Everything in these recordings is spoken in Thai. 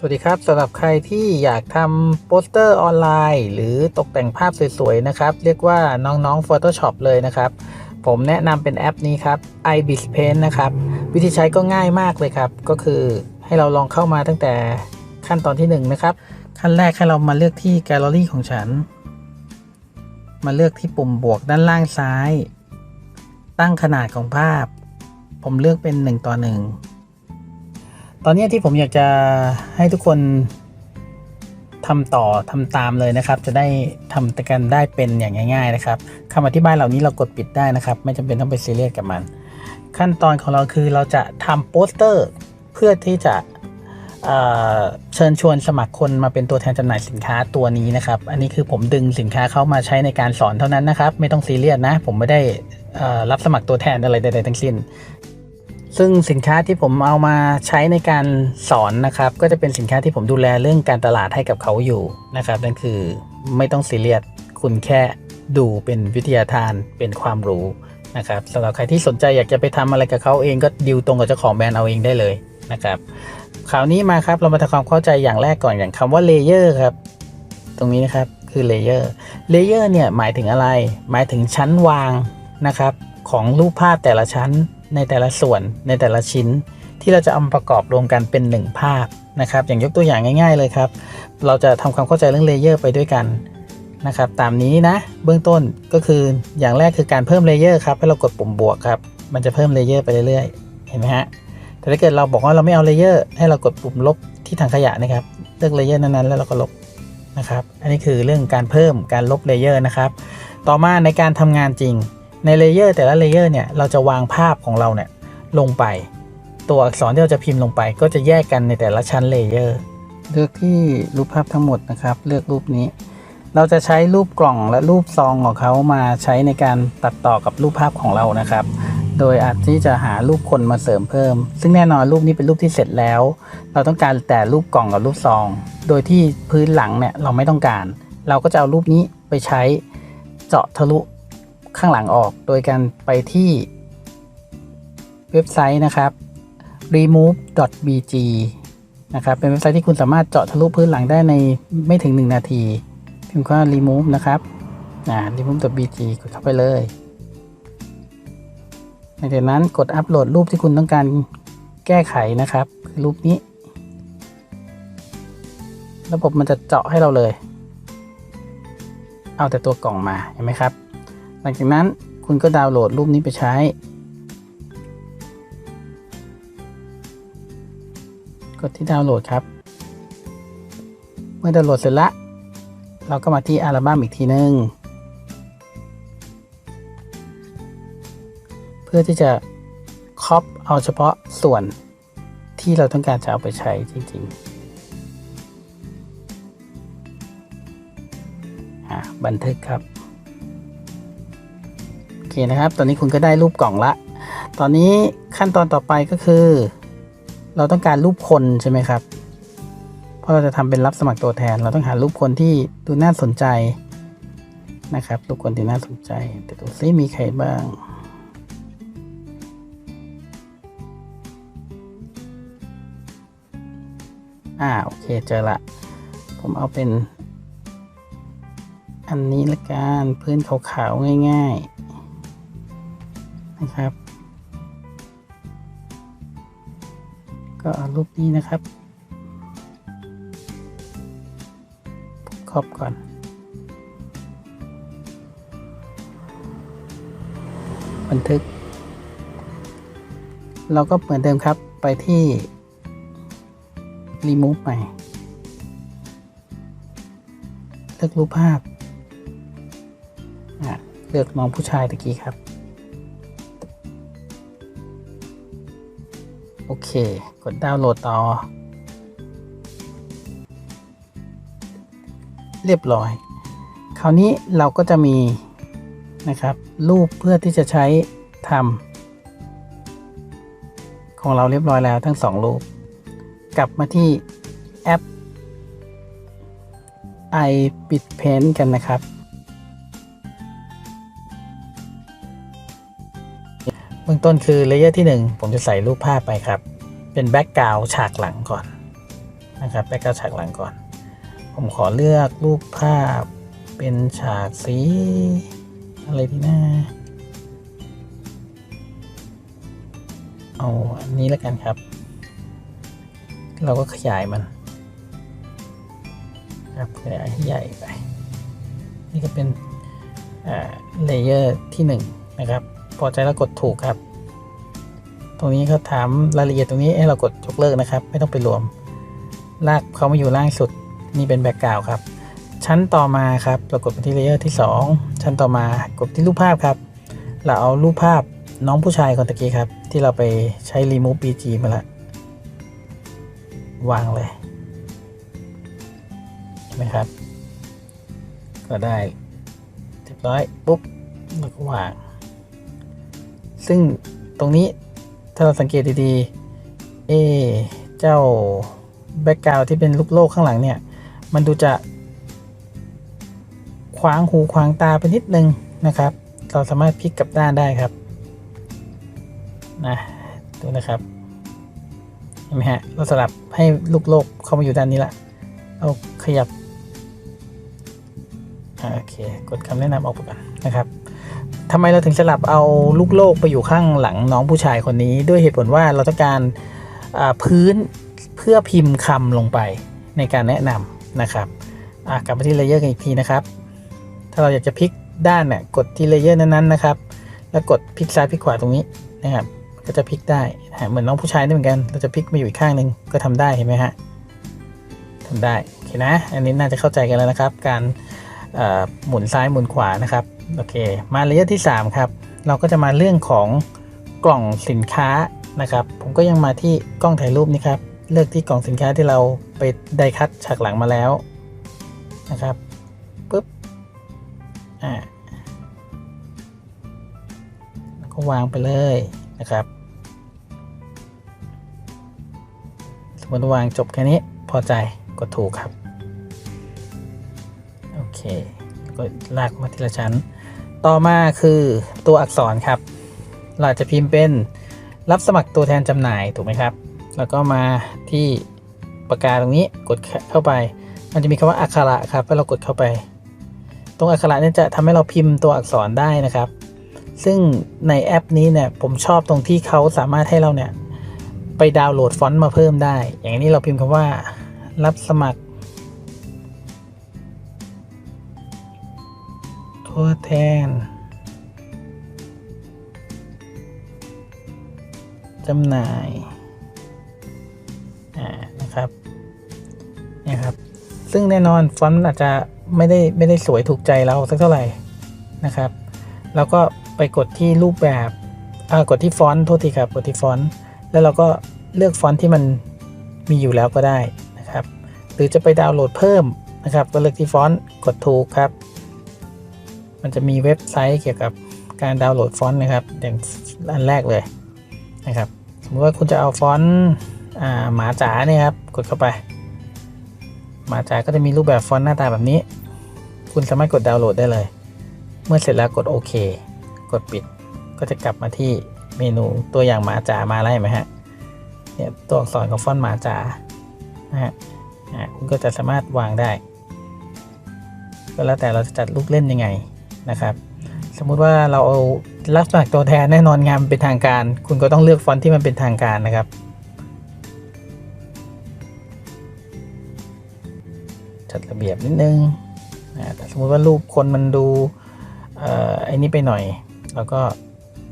สวัสดีครับสำหรับใครที่อยากทำโปสเตอร์ออนไลน์ หรือตกแต่งภาพสวยๆนะครับ เรียกว่าน้องๆ Photoshop เลยนะครับ ผมแนะนำเป็นแอปนี้ครับ iBis Paint นะครับ วิธีใช้ก็ง่ายมากเลยครับ ก็คือให้เราลองเข้ามาตั้งแต่ขั้นตอนที่ 1 นะครับ ขั้นแรกให้เรามาเลือกที่แกลเลอรี่ของฉัน มาเลือกที่ปุ่มบวกด้านล่างซ้าย ตั้งขนาดของภาพ ผมเลือกเป็น 1 ต่อ 1 ตอนนี้ที่ผมอยากจะให้ทุกคนทำต่อทำตามเลยนะครับ จะได้ทำกันได้เป็นอย่างง่าย ๆ นะครับคำอธิบายเหล่านี้เรากดปิดได้นะครับ ไม่จำเป็นต้องไปซีเรียสกับมัน ขั้นตอนของเราคือเราจะทำโปสเตอร์เพื่อที่จะเเชิญชวนสมัครคนมาเป็นตัวแทนจำหน่ายสินค้าตัวนี้นะครับ อันนี้คือผมดึงสินค้าเข้ามาใช้ในการสอนเท่านั้นนะครับ ไม่ต้องซีเรียสนะ ผมไม่ได้รับสมัครตัวแทนอะไรใดๆทั้งสิ้น ซึ่งสินค้าที่ผมเอามาใช้ในการสอนนะครับ ก็จะเป็นสินค้าที่ผมดูแลเรื่องการตลาดให้กับเขาอยู่นะครับนั่นคือไม่ต้องซีเรียสคุณแค่ดูเป็นวิทยาทานเป็นความรู้นะครับสำหรับใครที่สนใจอยากจะไปทำอะไรกับเขาเองก็ดิวตรงกับเจ้าของแบรนด์เอาเองได้เลยนะครับคราวนี้มาครับเรามาทำความเข้าใจอย่างแรกก่อนอย่างคำว่าเลเยอร์ครับตรงนี้นะครับคือเลเยอร์เลเยอร์เนี่ยหมายถึงอะไร หมายถึงชั้นวางนะครับของรูปภาพแต่ละชั้น ในแต่ละส่วนในแต่ละชิ้น ที่เราจะเอามาประกอบรวมกันเป็นหนึ่งภาพนะครับ อย่างยกตัวอย่างง่าย ๆเลยครับ เราจะทำความเข้าใจเรื่องเลเยอร์ไปด้วยกันนะครับ ตามนี้นะเบื้องต้นก็คืออย่างแรกคือการเพิ่มเลเยอร์ครับให้เรากดปุ่มบวกครับ มันจะเพิ่มเลเยอร์ไปเรื่อยๆ เห็นไหมฮะแต่ถ้าเกิดเราบอกว่าเราไม่เอาเลเยอร์ให้เรากดปุ่มลบที่ถังขยะนะครับเลือกเลเยอร์นั้นๆแล้วเราก็ลบนะครับ อันนี้คือเรื่องการเพิ่มการลบเลเยอร์นะครับ ต่อมาในการทำงานจริง ในเลเยอร์แต่ละเลเยอร์เนี่ยเราจะวางภาพของเราเนี่ยลงไป ตัวอักษรที่เราจะพิมพ์ลงไป ก็จะแยกกันในแต่ละชั้นเลเยอร์เลือกที่รูปภาพทั้งหมดนะครับ เลือกรูปนี้ เราจะใช้รูปกล่องและรูปซองของเขามาใช้ในการตัดต่อกับรูปภาพของเรานะครับ โดยอาจที่จะหารูปคนมาเสริมเพิ่ม ซึ่งแน่นอนรูปนี้เป็นรูปที่เสร็จแล้ว เราต้องการแต่รูปกล่องกับรูปซอง โดยที่พื้นหลังเนี่ยเราไม่ต้องการ เราก็จะเอารูปนี้ไปใช้เจาะทะลุ ข้างหลังออกโดยการไปที่เว็บไซต์นะครับ remove.bg นะครับ เป็นเว็บไซต์ที่คุณสามารถเจาะทะลุพื้นหลังได้ในไม่ถึง 1 นาทีพิมพ์คำว่า remove นะครับนะ remove.bg กดเข้าไปเลยหลังจากนั้นกดอัปโหลดรูปที่คุณต้องการแก้ไขนะครับ คือรูปนี้ ระบบมันจะเจาะให้เราเลย เอาแต่ตัวกล่องมาเห็นไหมครับ หลังจากนั้นคุณก็ดาวน์โหลดรูปนี้ไปใช้ กดที่ดาวน์โหลดครับ เมื่อดาวน์โหลดเสร็จละเราก็มาที่อัลบั้มอีกทีนึง เพื่อที่จะครอปเอาเฉพาะส่วนที่เราต้องการจะเอาไปใช้จริงๆบันทึกครับ เคนะครับ ตอนนี้คุณก็ได้รูปกล่องละ ตอนนี้ขั้นตอนต่อไปก็คือ เราต้องการรูปคนใช่ไหมครับ เพราะเราจะทำเป็นรับสมัครตัวแทน เราต้องหารูปคนที่ดูน่าสนใจนะครับ รูปคนที่น่าสนใจ แต่ดูซิมีใครบ้างอ่าโอเคเจอละ ผมเอาเป็น อันนี้ละกันพื้นขาวๆง่าย ๆ นะครับ ก็เอารูปนี้นะครับครอบก่อนบันทึก เราก็เหมือนเดิมครับไปที่ remove ใหม่ เลือกรูปภาพ เลือกน้องผู้ชายตะกี้ครับ เค กดดาวน์โหลดต่อ เรียบร้อย คราวนี้เราก็จะมีนะครับ รูปเพื่อที่จะใช้ทำของเราเรียบร้อยแล้วทั้งสองรูป กลับมาที่แอป i b i t Paint กันนะครับ เบื้องต้นคือเลเยอร์ที่ 1 ผมจะใส่รูปภาพไปครับ เป็นแบ็กกราวฉากหลังก่อนนะครับแบ็กกราวฉากหลังก่อน ผมขอเลือกรูปภาพเป็นฉากสี อะไรดีนะเอาอันนี้แล้วกันครับ เราก็ขยายมัน ครับขยายให้ใหญ่ไป นี่ก็เป็นเลเยอร์ที่ 1นงนะครับ พอใจแล้วกดถูกครับ ตรงนี้เขาถามรายละเอียดตรงนี้ให้เรากดยกเลิกนะครับ ไม่ต้องไปรวม ลากเขามาอยู่ล่างสุดนี่เป็นแบ็กกราวครับ ชั้นต่อมาครับเรากดไปที่เลเยอร์ที่ 2 ชั้นต่อมากดที่รูปภาพครับ เราเอารูปภาพน้องผู้ชายคนตะกี้ครับ ที่เราไปใช้ remove bg มาละวางเลยเห็นไหมครับ ก็ได้เรียบร้อยปุ๊บแล้วก็วาง ซึ่งตรงนี้ ถ้าเราสังเกตดีๆ เอ เจ้าแบ็กกราวที่เป็นลูกโลกข้างหลังเนี่ย มันดูจะขวางหูขวางตาไปนิดนึงนะครับ เราสามารถพลิกกลับด้านได้ครับ นะ ดูนะครับ เห็นไหมฮะ เราสลับให้ลูกโลกเข้ามาอยู่ด้านนี้ละ เอาขยับ โอเค กดคำแนะนำออกไปก่อนนะครับ ทำไมเราถึงสลับเอาลูกโลกไปอยู่ข้างหลังน้องผู้ชายคนนี้ ด้วยเหตุผลว่าเราต้องการพื้นเพื่อพิมพ์คำลงไปในการแนะนำนะครับกลับมาที่เลเยอร์กันอีกทีนะครับ ถ้าเราอยากจะพลิกด้านเนี่ยกดที่เลเยอร์นั้นๆนะครับ แล้วกดพลิกซ้ายพลิกขวาตรงนี้นะครับ ก็จะพลิกได้เหมือนน้องผู้ชายนี่เหมือนกัน เราจะพลิกมาอยู่อีกข้างหนึ่งก็ทำได้เห็นไหมฮะทำได้โอเคนะ อันนี้น่าจะเข้าใจกันแล้วนะครับ การ หมุนซ้ายหมุนขวานะครับโอเคมาเลเยอร์ที่ 3 ครับ เราก็จะมาเรื่องของกล่องสินค้านะครับ ผมก็ยังมาที่กล้องถ่ายรูปนี่ครับ เลือกที่กล่องสินค้าที่เราไปไดคัตฉากหลังมาแล้วนะครับปุ๊บอ่าแล้วก็วางไปเลยนะครับสมมติวางจบแค่นี้พอใจกดถูกครับ เคก็ลากมาทีละชั้น ต่อมาคือตัวอักษรครับเราจะพิมพ์เป็นรับสมัครตัวแทนจำหน่ายถูกไหมครับ แล้วก็มาที่ปากกาตรงนี้กดเข้าไป มันจะมีคำว่าอักขระครับถ้เรากดเข้าไป ตรงอักขระนี่จะทำให้เราพิมพ์ตัวอักษรได้นะครับ ซึ่งในแอปนี้เนี่ยผมชอบตรงที่เขาสามารถให้เราเนี่ยไปดาวน์โหลดฟอนต์มาเพิ่มได้ อย่างนี้เราพิมพ์คำว่ารับสมัคร ตัวแทนจำหน่ายอ่านะครับเนี่ยครับ ซึ่งแน่นอนฟอนต์อาจจะไม่ได้ไม่ได้สวยถูกใจเราสักเท่าไหร่นะครับแล้วก็ไปกดที่รูปแบบกดที่ฟอนต์โทษทีครับ กดที่ฟอนต์แล้วเราก็เลือกฟอนต์ที่มันมีอยู่แล้วก็ได้นะครับ หรือจะไปดาวน์โหลดเพิ่มนะครับ ก็เลือกที่ฟอนต์กดถูกครับ มันจะมีเว็บไซต์เกี่ยวกับการดาวน์โหลดฟอนต์นะครับอย่างอันแรกเลยนะครับสมมติว่าคุณจะเอาฟอนต์หมาจ๋าเนี่ยครับกดเข้าไป หมาจ๋าก็จะมีรูปแบบฟอนต์หน้าตาแบบนี้ คุณสามารถกดดาวน์โหลดได้เลย เมื่อเสร็จแล้วกดโอเค กดปิดก็จะกลับมาที่เมนูตัวอย่างหมาจ๋ามาแล้วเห็นไหมฮะเนี่ยตัวอักษรของฟอนต์หมาจ๋านะฮะคุณก็จะสามารถวางได้ ก็แล้วแต่เราจะจัดลูกเล่นยังไง นะครับ สมมุติว่าเราเอารับสมัครตัวแทนแน่นอนงานเป็นทางการ คุณก็ต้องเลือกฟอนต์ที่มันเป็นทางการนะครับจัดระเบียบนิดนึงแต่สมมุติว่ารูปคนมันดูไอ้นี้ไปหน่อย แล้วก็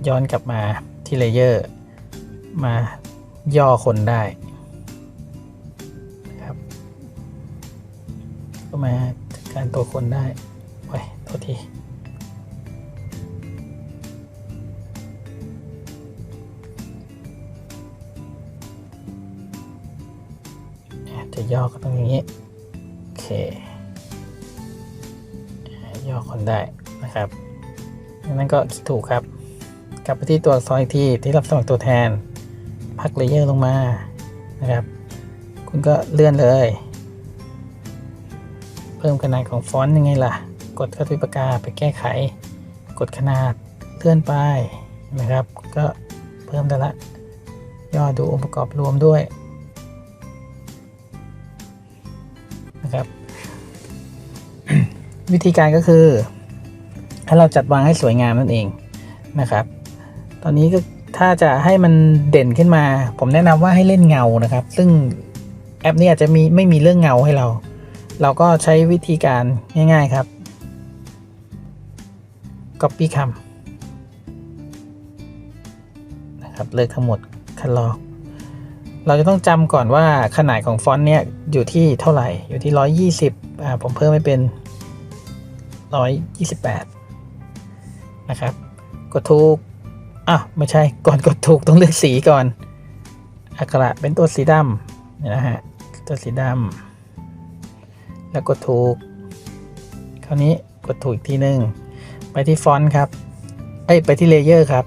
ย้อนกลับมาที่เลเยอร์ มาย่อคนได้นะครับก็มาจัดการตัวคนได้ โอ้ยโทษที ย่อก็ต้องอย่างนี้ โอเค ย่อคนได้นะครับนั่นก็คิดถูกครับ กลับไปที่ตัวอักษรอีกทีที่รับสมัครตัวแทน พักเลเยอร์ลงมานะครับ คุณก็เลื่อนเลย เพิ่มขนาดของฟอนต์ยังไงล่ะ กดเข้าที่ปากกาไปแก้ไข กดขนาดเลื่อนไปนะครับ ก็เพิ่มได้ละย่อดูองค์ประกอบรวมด้วย วิธีการก็คือให้เราจัดวางให้สวยงามนั่นเองนะครับ ตอนนี้ก็ถ้าจะให้มันเด่นขึ้นมา ผมแนะนำว่าให้เล่นเงานะครับ ซึ่งแอปนี้อาจจะมีไม่มีเรื่องเงาให้เรา เราก็ใช้วิธีการง่าย ๆครับ copy คำนะครับเลือกทั้งหมดคันลอกเราจะต้องจำก่อนว่าขนาดของฟอนต์เนี้ยอยู่ที่เท่าไหร่อยู่ที่ 120อ่าผมเพิ่มให้เป็น 128 นะครับ กดถูกอะไม่ใช่ก่อนกดถูกต้องเลือกสีก่อนอักระเป็นตัวสีดำเนี่ยนะฮะตัวสีดำแล้วกดถูก คราวนี้กดถูกอีกทีหนึ่งไปที่ฟอนต์ครับเอ้ยไปที่เลเยอร์ครับ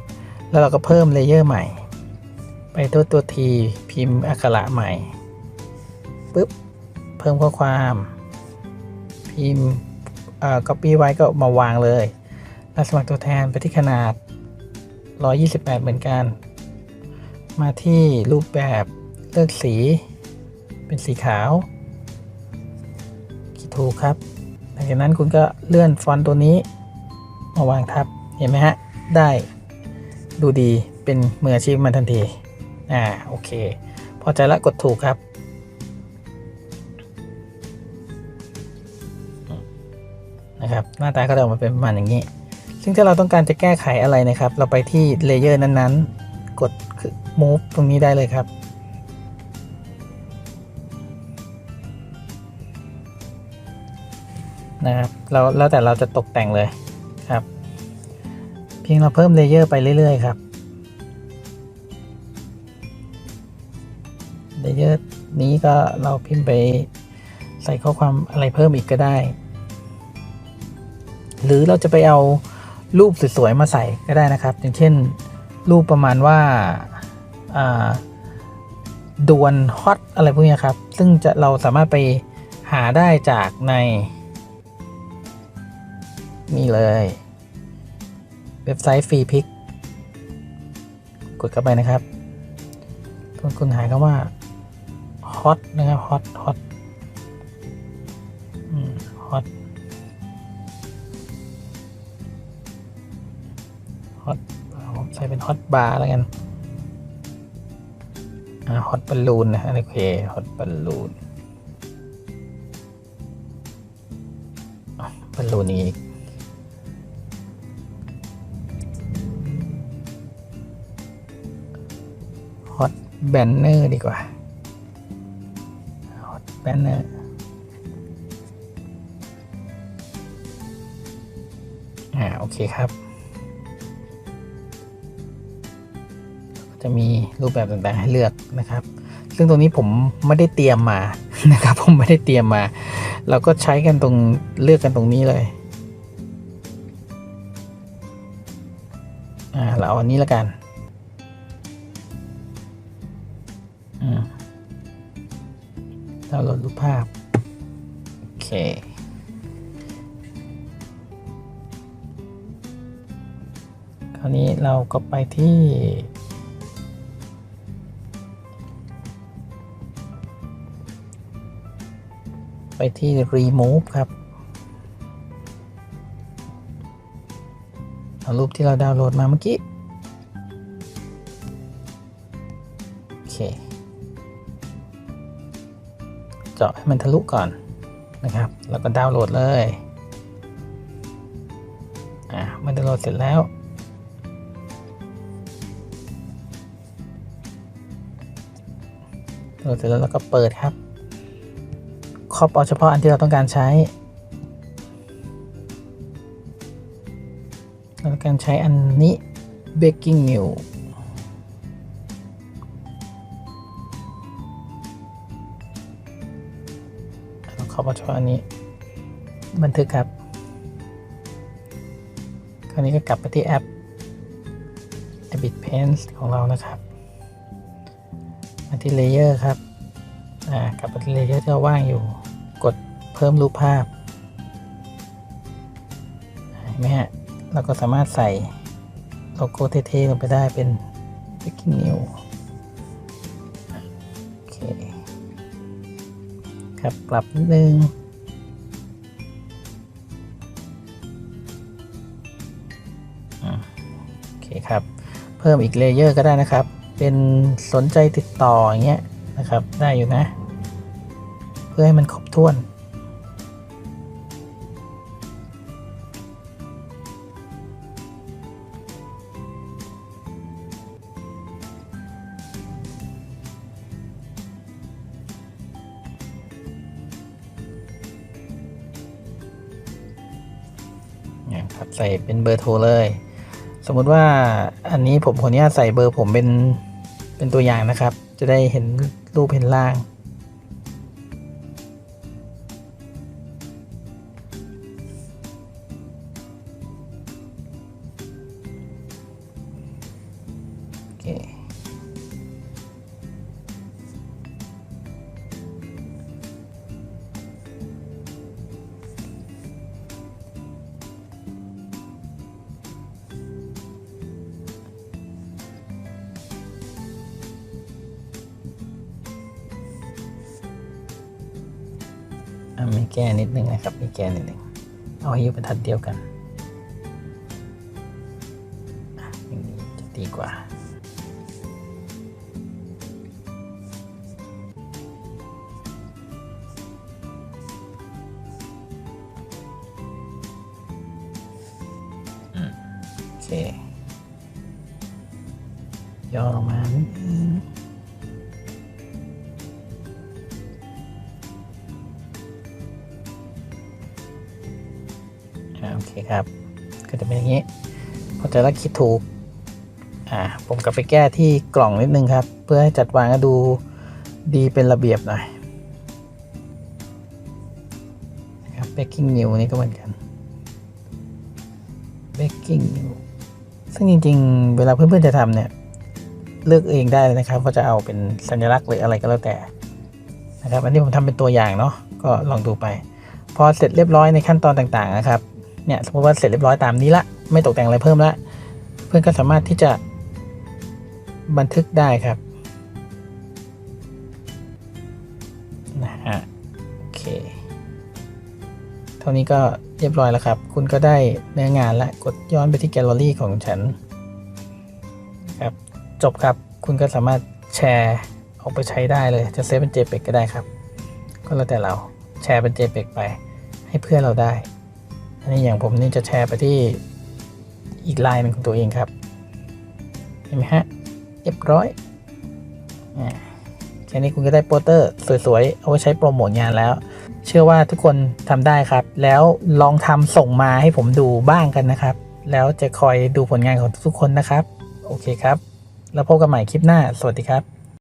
แล้วเราก็เพิ่มเลเยอร์ใหม่ ไปตัวตัวทีพิมพ์อักระใหม่ปุ๊บเพิ่มข้อความ พิมพ์ copy ไว้ก็มาวางเลยแล้วสมัครตัวแทนไปที่ขนาด 128 เหมือนกัน มาที่รูปแบบเลือกสี เป็นสีขาวคลิกถูกครับหลังจากนั้นคุณก็เลื่อนฟอนต์ตัวนี้ มาวางทับ เห็นไหมฮะ ได้ดูดีเป็นมืออาชีพมาทันที อ่า โอเค พอใจแล้วกดถูกครับ นะครับ หน้าตาก็จะออกมาเป็นประมาณอย่างนี้ ซึ่งถ้าเราต้องการจะแก้ไขอะไรนะครับ เราไปที่เลเยอร์นั้นๆ กด move ตรงนี้ได้เลยครับ นะครับเราแล้วแต่เราจะตกแต่งเลยครับ เพียงเราเพิ่มเลเยอร์ไปเรื่อยๆครับเลเยอร์นี้ก็เราพิมพ์ไปใส่ข้อความอะไรเพิ่มอีกก็ได้ หรือเราจะไปเอารูปสวยๆมาใส่ก็ได้นะครับ อย่างเช่นรูปประมาณว่าดวนฮอตอะไรพวกนี้ครับ ซึ่งจะเราสามารถไปหาได้จากใน นี่เลย เว็บไซต์ฟรีพิกกดเข้าไปนะครับคุณคุณหาคำว่า hot นะครับ hot hot อืม hot hot ผมใส่เป็น hot bar แล้วกันอ่า hot balloon นะโอเค hot balloon บอลลูนอีกฮอตแบนเนอร์ดีกว่าฮอตแบนเนอร์อ่าโอเคครับ จะมีรูปแบบต่างๆให้เลือกนะครับ ซึ่งตรงนี้ผมไม่ได้เตรียมมานะครับ ผมไม่ได้เตรียมมา เราก็ใช้กันตรงเลือกกันตรงนี้เลยอ่าเราเอาอันนี้แล้วกันอืมเราโหลดรูปภาพ โอเคคราวนี้เราก็ไปที่ ไปที่ remove ครับเอารูปที่เราดาวน์โหลดมาเมื่อกี้ โอเค เจาะให้มันทะลุก่อนนะครับ แล้วก็ดาวน์โหลดเลย อ่ามื่อดาวน์โหลดเสร็จแล้วดาวน์โหลดเสร็จแล้วเราก็เปิดครับ รอบเอาเฉพาะอันที่เราต้องการใช้เราต้องการใช้อันนี้ baking new เราครอบเอาเฉพาะอันนี้ บันทึกครับ คราวนี้ก็กลับไปที่แอป Abit Paint ของเรานะครับมาที่ Layer ครับ อ่ากลับไปที่เลเยอร์ที่เราว่างอยู่ เพิ่มรูปภาพเห็นไหมฮะเราก็สามารถใส่โลโก้เท่ๆลงไปได้เป็น Breaking New โอเคครับปรับนิดนึงโอเคครับ เพิ่มอีกเลเยอร์ก็ได้นะครับ เป็นสนใจติดต่ออย่างเงี้ยนะครับ ได้อยู่นะ เพื่อให้มันครบถ้วน ครับ ใส่เป็นเบอร์โทรเลย สมมุติว่าอันนี้ผมคนนี้ใส่เบอร์ผมเป็นเป็นตัวอย่างนะครับ จะได้เห็นรูปเห็นล่าง มีแก้นิดนึงนะครับ มีแก้นิดนึงเอาให้อยู่บรรทัดเดียวกันอย่างนี้จะดีกว่าอืมโอเคย่อลงมานิดนึง ครับ ก็จะเป็นอย่างนี้พอจแล้วคิดถูกอ่าผมกลับไปแก้ที่กล่องนิดนึงครับ เพื่อให้จัดวางก็ดูดีเป็นระเบียบหน่อยครับ baking new นี่ก็เหมือนกัน baking new ซึ่งจริงๆ เวลาเพื่อนๆจะทำเนี่ย เลือกเองได้นะครับว่าจะเอาเป็นสัญลักษณ์หรืออะไรก็แล้วแต่นะครับ อันนี้ผมทำเป็นตัวอย่างเนาะก็ลองดูไป พอเสร็จเรียบร้อยในขั้นตอนต่างๆนะครับ เนี่ยสมมติว่าเสร็จเรียบร้อยตามนี้ละ ไม่ตกแต่งอะไรเพิ่มละเพื่อนก็สามารถที่จะบันทึกได้ครับนะฮะโอเค เท่านี้ก็เรียบร้อยแล้วครับ คุณก็ได้เนื้องานและกดย้อนไปที่แกลเลอรี่ของฉันครับจบครับคุณก็สามารถแชร์ออกไปใช้ได้เลยจะเซฟเป็น JPEG ก็ได้ครับ ก็แล้วแต่เราแชร์เป็น JPEG ไปให้เพื่อนเราได้ อันนี้อย่างผมนี่จะแชร์ไปที่อีกไลน์หนึ่งของตัวเองครับ เห็นไหมฮะเรียบร้อยอ่าแค่นี้คุณก็ได้โปสเตอร์สวยๆ เอาไว้ใช้โปรโมทงานแล้ว เชื่อว่าทุกคนทำได้ครับ แล้วลองทำส่งมาให้ผมดูบ้างกันนะครับ แล้วจะคอยดูผลงานของทุกคนนะครับ โอเคครับ แล้วพบกันใหม่คลิปหน้า สวัสดีครับ